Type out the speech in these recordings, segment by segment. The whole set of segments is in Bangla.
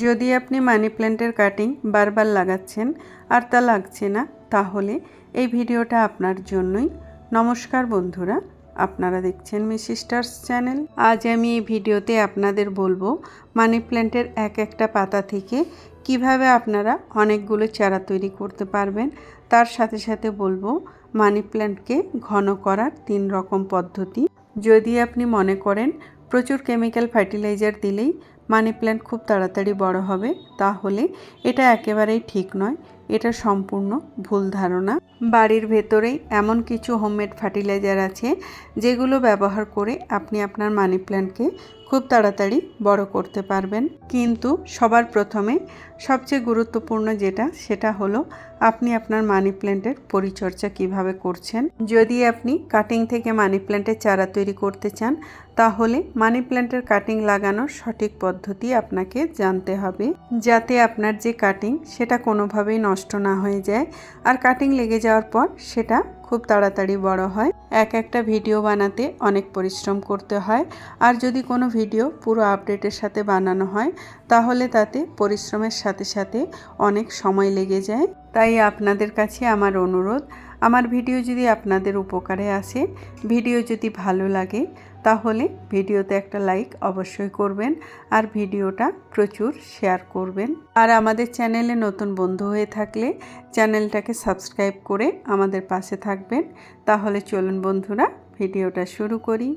যদি আপনি মানি প্ল্যান্টের কাটিং বারবার লাগাচ্ছেন আর তা লাগছে না, তাহলে এই ভিডিওটা আপনার জন্যই। নমস্কার বন্ধুরা, আপনারা দেখছেন মিসিস্টার্স চ্যানেল আজ আমি এই ভিডিওতে আপনাদের বলব মানি প্ল্যান্টের এক একটা পাতা থেকে কীভাবে আপনারা অনেকগুলো চারা তৈরি করতে পারবেন। তার সাথে সাথে বলব মানি প্ল্যান্টকে ঘন করার তিন রকম পদ্ধতি। যদি আপনি মনে করেন, প্রচুর কেমিক্যাল ফার্টিলাইজার দিলেই মানি প্ল্যান্ট খুব তাড়াতাড়ি বড় হবে, তাহলে এটা একেবারেই ঠিক নয়। এটা সম্পূর্ণ ভুল ধারণা। বাড়ির ভেতরেই এমন কিছু হোমমেড ফার্টিলাইজার আছে, যেগুলো ব্যবহার করে আপনি আপনার মানি প্ল্যান্টকে খুব তাড়াতাড়ি বড় করতে পারবেন। কিন্তু সবার প্রথমে সবচেয়ে গুরুত্বপূর্ণ যেটা, সেটা হলো আপনি আপনার মানি প্ল্যান্টের পরিচর্যা কীভাবে করছেন। যদি আপনি কাটিং থেকে মানি প্ল্যান্টের চারা তৈরি করতে চান, তাহলে মানি প্ল্যান্টের কাটিং লাগানোর সঠিক পদ্ধতি আপনাকে জানতে হবে। যাতে আপনার যে কাটিং সেটা কোনোভাবেই নষ্ট না হয়ে যায় আর কাটিং লেগে যাওয়ার পর সেটা খুব তাড়াতাড়ি বড় হয়। এক একটা ভিডিও বানাতে অনেক পরিশ্রম করতে হয় আর যদি কোনো ভিডিও পুরো আপডেটের সাথে বানানো হয়, তাহলে তাতে পরিশ্রমের সাথে সাথে সাথে অনেক সময় লেগে যায়। তাই আপনাদের কাছে আমার অনুরোধ, আমার ভিডিও যদি আপনাদের উপকারে আসে, ভিডিও যদি ভালো লাগে, তাহলে ভিডিওতে একটা লাইক অবশ্যই করবেন আর ভিডিওটা প্রচুর শেয়ার করবেন। আর আমাদের চ্যানেলে নতুন বন্ধু হয়ে থাকলে চ্যানেলটাকে সাবস্ক্রাইব করে আমাদের পাশে থাকবেন। তাহলে চলুন বন্ধুরা, ভিডিওটা শুরু করি।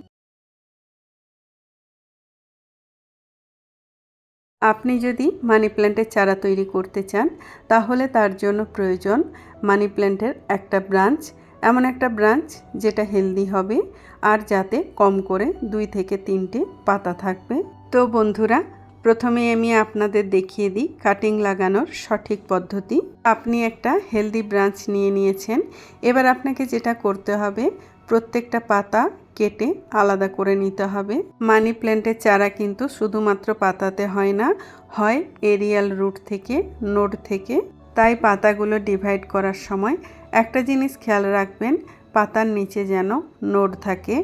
আপনি যদি মানি প্ল্যান্টের চারা তৈরি করতে চান, তাহলে তার জন্য প্রয়োজন মানি প্ল্যান্টের একটা ব্রাঞ্চ এমন একটা ব্রাঞ্চ যেটা হেলদি হবে আর যাতে কম করে দুই থেকে তিনটে পাতা থাকবে। তো বন্ধুরা, প্রথমে আমি আপনাদের দেখিয়ে দিই কাটিং লাগানোর সঠিক পদ্ধতি। আপনি একটা হেলদি ব্রাঞ্চ নিয়ে নিয়েছেন, এবার আপনাকে যেটা করতে হবে প্রত্যেকটা পাতা কেটে আলাদা করে নিতে হবে। মানি প্ল্যান্টের চারা কিন্তু শুধুমাত্র পাতাতে হয় না, হয় এরিয়াল রুট থেকে নোট থেকে। তাই পাতাগুলো ডিভাইড করার সময় একটা জিনিস খেয়াল রাখবেন, পাতার নিচে যেন নোড থাকে,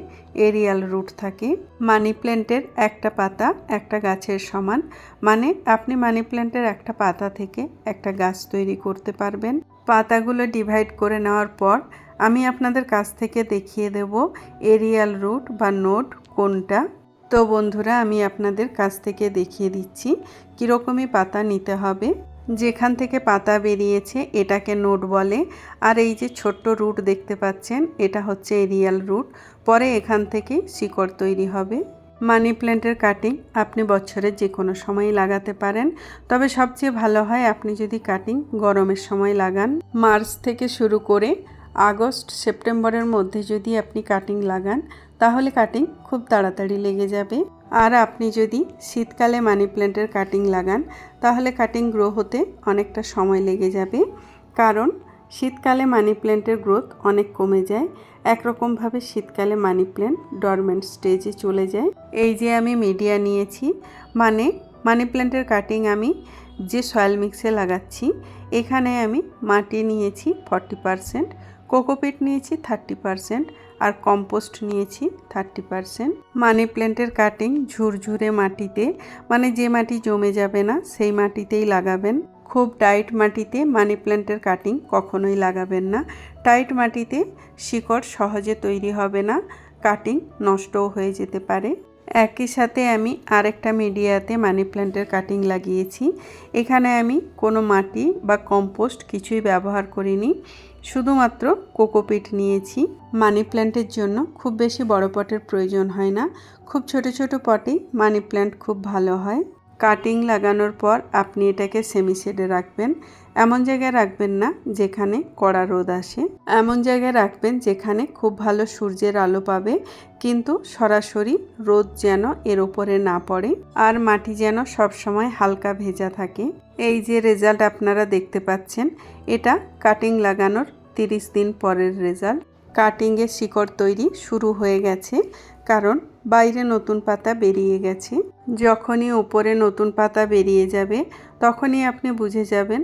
এরিয়াল রুট থাকে। মানি প্ল্যান্টের একটা পাতা একটা গাছের সমান মানে আপনি মানি প্ল্যান্টের একটা পাতা থেকে একটা গাছ তৈরি করতে পারবেন। পাতাগুলো ডিভাইড করে নেওয়ার পর আমি আপনাদের কাছ থেকে দেখিয়ে দেব এরিয়াল রুট বা নোট কোনটা। তো বন্ধুরা, আমি আপনাদের কাছ থেকে দেখিয়ে দিচ্ছি কীরকমই পাতা নিতে হবে। যেখান থেকে পাতা বেরিয়েছে এটাকে নোট বলে। আর এই যে ছোট্ট রুট দেখতে পাচ্ছেন, এটা হচ্ছে এরিয়াল রুট। পরে এখান থেকে শিকড় তৈরি হবে। মানি প্ল্যান্টের কাটিং আপনি বছরের যে কোনো সময় লাগাতে পারেন। তবে সবচেয়ে ভালো হয় আপনি যদি কাটিং গরমের সময় লাগান। মার্চ থেকে শুরু করে আগস্ট, সেপ্টেম্বরের মধ্যে যদি আপনি কাটিং লাগান, তাহলে কাটিং খুব তাড়াতাড়ি লেগে যাবে। আর আপনি যদি শীতকালে মানি প্ল্যান্টের কাটিং লাগান, তাহলে কাটিং গ্রো হতে অনেকটা সময় লেগে যাবে। কারণ শীতকালে মানি প্ল্যান্টের গ্রোথ অনেক কমে যায়। একরকমভাবে শীতকালে মানি প্ল্যান্ট ডরমেন্ট স্টেজে চলে যায়। এই যে আমি মিডিয়া নিয়েছি মানে মানি প্ল্যান্টের কাটিং আমি যে সয়েল মিক্সে লাগাচ্ছি, এখানে আমি মাটি নিয়েছি ফর্টি পারসেন্ট কোকোপিট নিয়েছি থার্টি পারসেন্ট আর কম্পোস্ট নিয়েছি থার্টি পারসেন্ট। মানি প্ল্যান্টের কাটিং ঝুরঝুরে মাটিতে মানে যে মাটি জমে যাবে না, সেই মাটিতেই লাগাবেন। খুব টাইট মাটিতে মানি প্ল্যান্টের কাটিং কখনোই লাগাবেন না। টাইট মাটিতে শিকড় সহজে তৈরি হবে না, কাটিং নষ্টও হয়ে যেতে পারে। একই সাথে আমি আরেকটা মিডিয়াতে মানি প্ল্যান্টের কাটিং লাগিয়েছি। এখানে আমি কোনো মাটি বা কম্পোস্ট কিছুই ব্যবহার করিনি। শুধুমাত্র কোকোপিট নিয়েছি। মানি প্ল্যান্টের জন্য খুব বেশি বড় পটের প্রয়োজন হয় না। খুব ছোট ছোট পটেই মানি প্ল্যান্ট খুব ভালো হয়। কাটিং লাগানোর পর আপনি এটাকে সেমি শেডে রাখবেন। এমন জায়গায় রাখবেন না যেখানে কড়া রোদ আসে। এমন জায়গায় রাখবেন যেখানে খুব ভালো সূর্যের আলো পাবে। কিন্তু সরাসরি রোদ যেন এর ওপরে না পড়ে আর মাটি যেন সবসময় হালকা ভেজা থাকে। এই যে রেজাল্ট আপনারা দেখতে পাচ্ছেন, এটা কাটিং লাগানোর তিরিশ দিন পরের রেজাল্ট। কাটিংয়ের শিকড় তৈরি শুরু হয়ে গেছে, কারণ বাইরে নতুন পাতা বেরিয়ে গেছে। যখনই উপরে নতুন পাতা বেরিয়ে যাবে, তখনই আপনি বুঝে যাবেন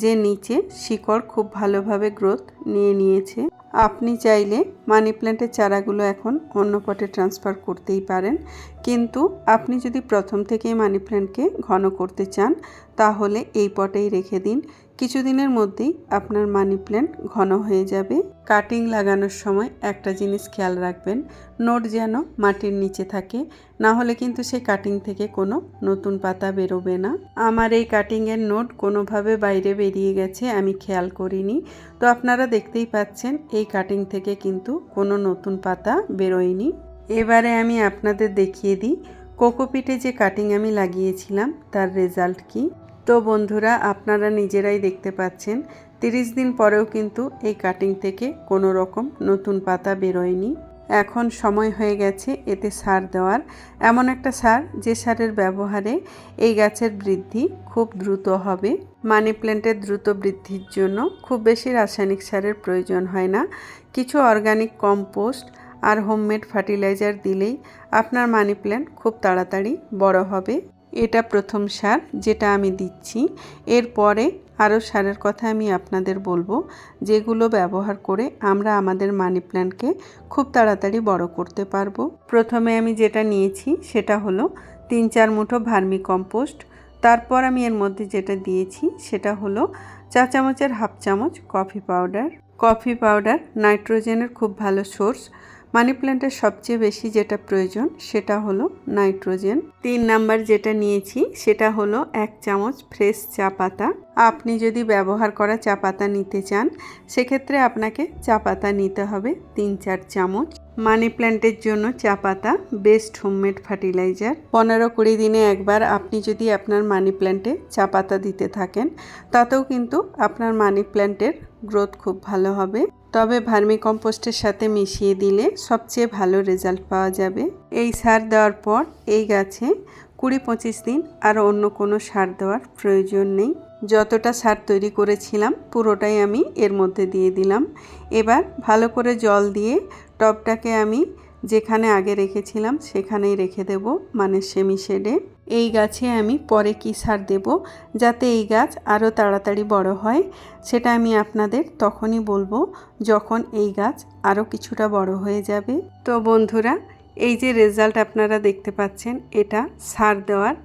যে নিচে শিকড় খুব ভালোভাবে গ্রোথ নিয়ে নিয়েছে। আপনি চাইলে মানি প্ল্যান্টের চারাগুলো এখন অন্য পটে ট্রান্সফার করতেই পারেন। কিন্তু আপনি যদি প্রথম থেকেই মানি প্ল্যান্টকে ঘন করতে চান, তাহলে এই পটেই রেখে দিন। কিছুদিনের মধ্যেই আপনার মানি প্ল্যান্ট ঘন হয়ে যাবে। কাটিং লাগানোর সময় একটা জিনিস খেয়াল রাখবেন, নোট যেন মাটির নিচে থাকে। না হলে কিন্তু সেই কাটিং থেকে কোনো নতুন পাতা বেরোবে না। আমার এই কাটিংয়ের নোট কোনোভাবে বাইরে বেরিয়ে গেছে, আমি খেয়াল করিনি। তো আপনারা দেখতেই পাচ্ছেন এই কাটিং থেকে কিন্তু কোনো নতুন পাতা বেরোয়নি। এবারে আমি আপনাদের দেখিয়ে দিই কোকোপিটে যে কাটিং আমি লাগিয়েছিলাম, তার রেজাল্ট কি? তো বন্ধুরা, আপনারা নিজেরাই দেখতে পাচ্ছেন, তিরিশ দিন পরেও কিন্তু এই কাটিং থেকে কোনো রকম নতুন পাতা বেরোয়নি। এখন সময় হয়ে গেছে এতে সার দেওয়ার। এমন একটা সার যে সারের ব্যবহারে এই গাছের বৃদ্ধি খুব দ্রুত হবে। মানি প্ল্যান্টের দ্রুত বৃদ্ধির জন্য খুব বেশি রাসায়নিক সারের প্রয়োজন হয় না। কিছু অর্গানিক কম্পোস্ট আর হোমমেড ফার্টিলাইজার দিলেই আপনার মানি প্ল্যান্ট খুব তাড়াতাড়ি বড় হবে। এটা প্রথম সার যেটা আমি দিচ্ছি। এরপরে আরও সারের কথা আমি আপনাদের বলব, যেগুলো ব্যবহার করে আমরা আমাদের মানি প্ল্যান্টকে খুব তাড়াতাড়ি বড় করতে পারব। প্রথমে আমি যেটা নিয়েছি সেটা হলো তিন চার মুঠো ভার্মি কম্পোস্ট তারপর আমি এর মধ্যে যেটা দিয়েছি সেটা হলো চা চামচের হাফ চামচ কফি পাউডার কফি পাউডার নাইট্রোজেনের খুব ভালো সোর্স মানি প্ল্যান্টের সবচেয়ে বেশি যেটা প্রয়োজন, সেটা হলো নাইট্রোজেন। তিন নাম্বার যেটা নিয়েছি, সেটা হলো এক চামচ ফ্রেশ চা পাতা। আপনি যদি ব্যবহার করা চা পাতা নিতে চান, সেক্ষেত্রে আপনাকে চা পাতা নিতে হবে তিন চার চামচ। মানি প্ল্যান্টের জন্য চা পাতা বেস্ট হোমমেড ফার্টিলাইজার। পনেরো কুড়ি দিনে একবার আপনি যদি আপনার মানি প্ল্যান্টে চা পাতা দিতে থাকেন, তাতেও কিন্তু আপনার মানি প্ল্যান্টের গ্রোথ খুব ভালো হবে। তবে ভার্মি কম্পোস্টের সাথে মিশিয়ে দিলে সবচেয়ে ভালো রেজাল্ট পাওয়া যাবে। এই সার দেওয়ার পর এই গাছে কুড়ি পঁচিশ দিন আর অন্য কোনো সার দেওয়ার প্রয়োজন নেই। যতটা সার তৈরি করেছিলাম পুরোটাই আমি এর মধ্যে দিয়ে দিলাম। এবার ভালো করে জল দিয়ে টবটাকে আমি যেখানে আগে রেখেছিলাম সেখানেই রেখে দেব মানে সেমি শেডে। এই গাছে আমি পরে কী সার দেব যাতে এই গাছ আরও তাড়াতাড়ি বড় হয়, সেটা আমি আপনাদের তখনই বলব যখন এই গাছ আরও কিছুটা বড় হয়ে যাবে। তো বন্ধুরা, এই যে রেজাল্ট আপনারা দেখতে পাচ্ছেন, এটা সার দেওয়ার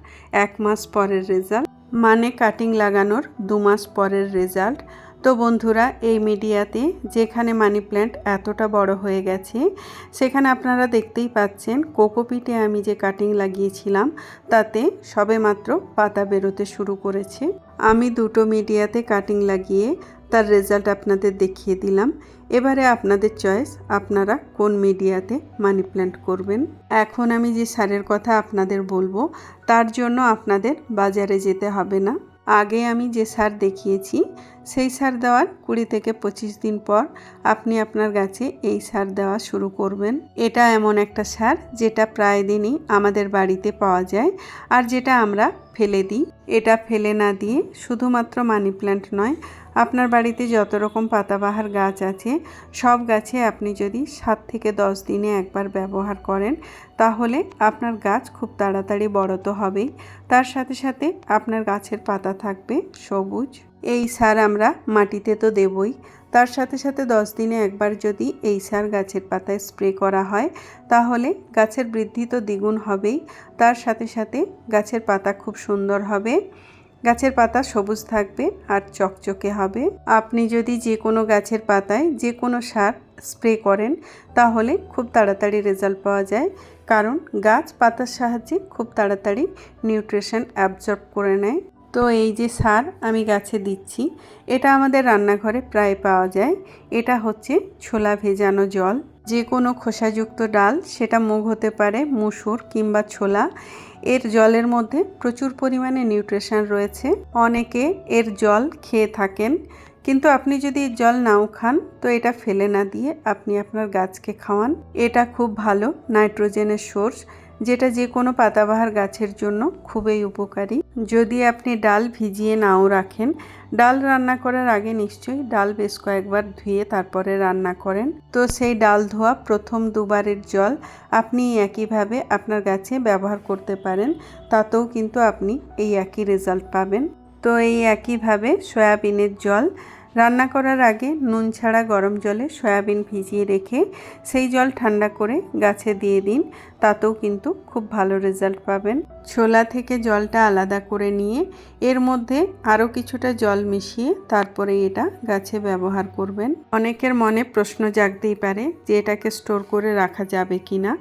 এক মাস পরের রেজাল্ট। মানে কাটিং লাগানোর দু মাস পরের রেজাল্ট। তো বন্ধুরা, এই মিডিয়াতে যেখানে মানি প্ল্যান্ট এতটা বড় হয়ে গেছে, সেখানে আপনারা দেখতেই পাচ্ছেন কোকোপিটে আমি যে কাটিং লাগিয়েছিলাম, তাতে সবে মাত্র পাতা বেরোতে শুরু করেছে। আমি দুটো মিডিয়াতে কাটিং লাগিয়ে তার রেজাল্ট আপনাদের দেখিয়ে দিলাম। এবারে আপনাদের চয়েস আপনারা কোন মিডিয়াতে মানি প্ল্যান্ট করবেন। এখন আমি যে সারের কথা আপনাদের বলব, তার জন্য আপনাদের বাজারে যেতে হবে না। আগে আমি যে সার দেখিয়েছি সেই সার দেওয়ার কুড়ি থেকে পঁচিশ দিন পর আপনি আপনার গাছে এই সার দেওয়া শুরু করবেন। এটা এমন একটা সার যেটা প্রায় দিনই আমাদের বাড়িতে পাওয়া যায় আর যেটা আমরা ফেলে দিই। এটা ফেলে না দিয়ে শুধুমাত্র মানি প্ল্যান্ট নয় আপনার বাড়িতে যত রকম পাতাবাহার গাছ আছে, সব গাছে আপনি যদি সাত থেকে দশ দিনে একবার ব্যবহার করেন, তাহলে আপনার গাছ খুব তাড়াতাড়ি বড় তো হবেই। তার সাথে সাথে আপনার গাছের পাতা থাকবে সবুজ। এই সার আমরা মাটিতে তো দেবই। তার সাথে সাথে দশ দিনে একবার যদি এই সার গাছের পাতায় স্প্রে করা হয়, তাহলে গাছের বৃদ্ধি তো দ্বিগুণ হবেই। তার সাথে সাথে গাছের পাতা খুব সুন্দর হবে। গাছের পাতা সবুজ থাকবে আর চকচকে হবে। আপনি যদি যে কোনো গাছের পাতায় যে কোনো সার স্প্রে করেন, তাহলে খুব তাড়াতাড়ি রেজাল্ট পাওয়া যায়। কারণ গাছ পাতার সাহায্যে খুব তাড়াতাড়ি নিউট্রিশন অ্যাবজর্ব করে নেয়। তো এই যে সার আমি গাছে দিচ্ছি, এটা আমাদের রান্নাঘরে প্রায় পাওয়া যায়। এটা হচ্ছে ছোলা ভেজানো জল। যে কোনো খোসাযুক্ত ডাল, সেটা মুগ হতে পারে, মুসুর কিংবা ছোলা। এর জলের মধ্যে প্রচুর পরিমাণে নিউট্রিশন রয়েছে। অনেকে এর জল খেয়ে থাকেন, কিন্তু আপনি যদি জল নাও খান, তো এটা ফেলে না দিয়ে আপনি আপনার গাছকে খাওয়ান। এটা খুব ভালো নাইট্রোজেনের সোর্স। যেটা যে কোনো পাতাবাহার গাছের জন্য খুবই উপকারী। যদি আপনি ডাল ভিজিয়ে নাও রাখেন, ডাল রান্না করার আগে নিশ্চয়ই ডাল বেশ কয়েকবার ধুয়ে তারপরে রান্না করেন। তো সেই ডাল ধোয়া প্রথম দুবারের জল আপনি একইভাবে আপনার গাছে ব্যবহার করতে পারেন, তাতেও কিন্তু আপনি এই একই রেজাল্ট পাবেন। তো এই একইভাবে সয়াবিনের জল রান্না করার আগে নুন ছাড়া গরম জলে সয়াবিন ভিজিয়ে রেখে সেই জল ঠান্ডা করে গাছে দিয়ে দিন। তাতেও কিন্তু খুব ভালো রেজাল্ট পাবেন। ছোলা থেকে জলটা আলাদা করে নিয়ে এর মধ্যে আরও কিছুটা জল মিশিয়ে তারপরে এটা গাছে ব্যবহার করবেন। অনেকের মনে প্রশ্ন জাগতেই পারে যে এটাকে স্টোর করে রাখা যাবে কি না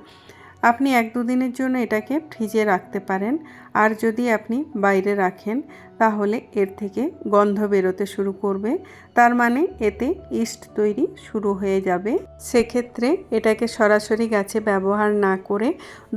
আপনি এক দুদিনের জন্য এটাকে ফ্রিজে রাখতে পারেন। আর যদি আপনি বাইরে রাখেন, তাহলে এর থেকে গন্ধ বেরোতে শুরু করবে। তার মানে এতে ইস্ট তৈরি শুরু হয়ে যাবে। সেক্ষেত্রে এটাকে সরাসরি গাছে ব্যবহার না করে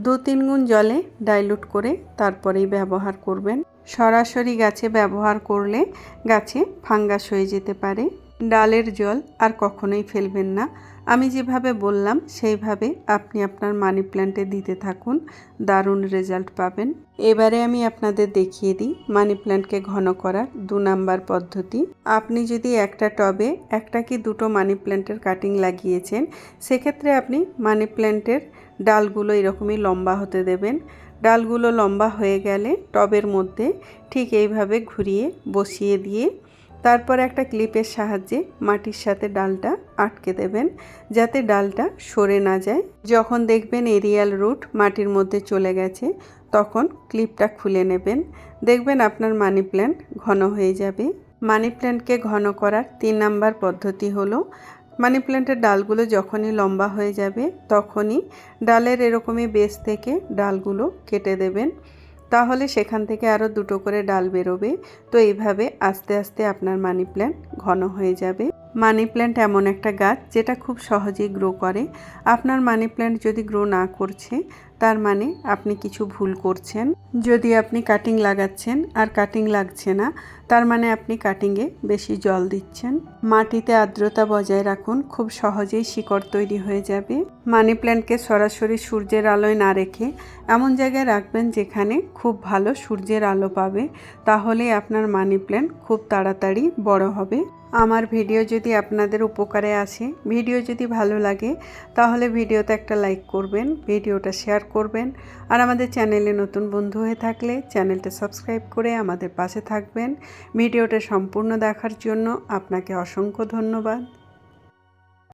দু তিন গুণ জলে ডাইলুট করে তারপরেই ব্যবহার করবেন। সরাসরি গাছে ব্যবহার করলে গাছে ফাঙ্গাস হয়ে যেতে পারে। ডালের জল আর কখনোই ফেলবেন না। আমি যেভাবে বললাম, সেইভাবে আপনি আপনার মানি প্ল্যান্টে দিতে থাকুন। দারুণ রেজাল্ট পাবেন। এবারে আমি আপনাদের দেখিয়ে দিই মানি প্ল্যান্টকে ঘন করার দু নাম্বার পদ্ধতি। আপনি যদি একটা টবে একটা কি দুটো মানি প্ল্যান্টের কাটিং লাগিয়েছেন, সেক্ষেত্রে আপনি মানি প্ল্যান্টের ডালগুলো এরকমই লম্বা হতে দেবেন। ডালগুলো লম্বা হয়ে গেলে টবের মধ্যে ঠিক এইভাবে ঘুরিয়ে বসিয়ে দিয়ে তারপর একটা ক্লিপের সাহায্যে মাটির সাথে ডালটা আটকে দেবেন, যাতে ডালটা সরে না যায়। যখন দেখবেন এরিয়াল রুট মাটির মধ্যে চলে গেছে, তখন ক্লিপটা খুলে নেবেন। দেখবেন আপনার মানি প্ল্যান্ট ঘন হয়ে যাবে। মানি প্ল্যান্টকে ঘন করার তিন নাম্বার পদ্ধতি হলো, মানি প্ল্যান্টের ডালগুলো যখনই লম্বা হয়ে যাবে, তখনই ডালের এরকমই বেস থেকে ডালগুলো কেটে দেবেন। তাহলে সেখান থেকে আরও দুটো করে ডাল বেরোবে। তো এইভাবে আস্তে আস্তে আপনার মানি প্ল্যান্ট ঘন হয়ে যাবে। মানি প্ল্যান্ট এমন একটা গাছ যেটা খুব সহজেই গ্রো করে। আপনার মানি প্ল্যান্ট যদি গ্রো না করছে তার মানে আপনি কিছু ভুল করছেন। যদি আপনি কাটিং লাগাচ্ছেন আর কাটিং লাগছে না, তার মানে আপনি কাটিংয়ে বেশি জল দিচ্ছেন। মাটিতে আর্দ্রতা বজায় রাখুন, খুব সহজেই শিকড় তৈরি হয়ে যাবে। মানি প্ল্যান্টকে সরাসরি সূর্যের আলোয় না রেখে এমন জায়গায় রাখবেন যেখানে খুব ভালো সূর্যের আলো পাবে, তাহলে আপনার মানি প্ল্যান্ট খুব তাড়াতাড়ি বড় হবে। আমার ভিডিও যদি আপনাদের উপকারে আসে ভিডিও যদি ভালো লাগে, তাহলে ভিডিওতে একটা লাইক করবেন ভিডিওটা শেয়ার করবেন। আর আমাদের চ্যানেলে নতুন বন্ধু হয়ে থাকলে চ্যানেলটা সাবস্ক্রাইব করে আমাদের পাশে থাকবেন। ভিডিওটা সম্পূর্ণ দেখার জন্য আপনাকে অসংখ্য ধন্যবাদ।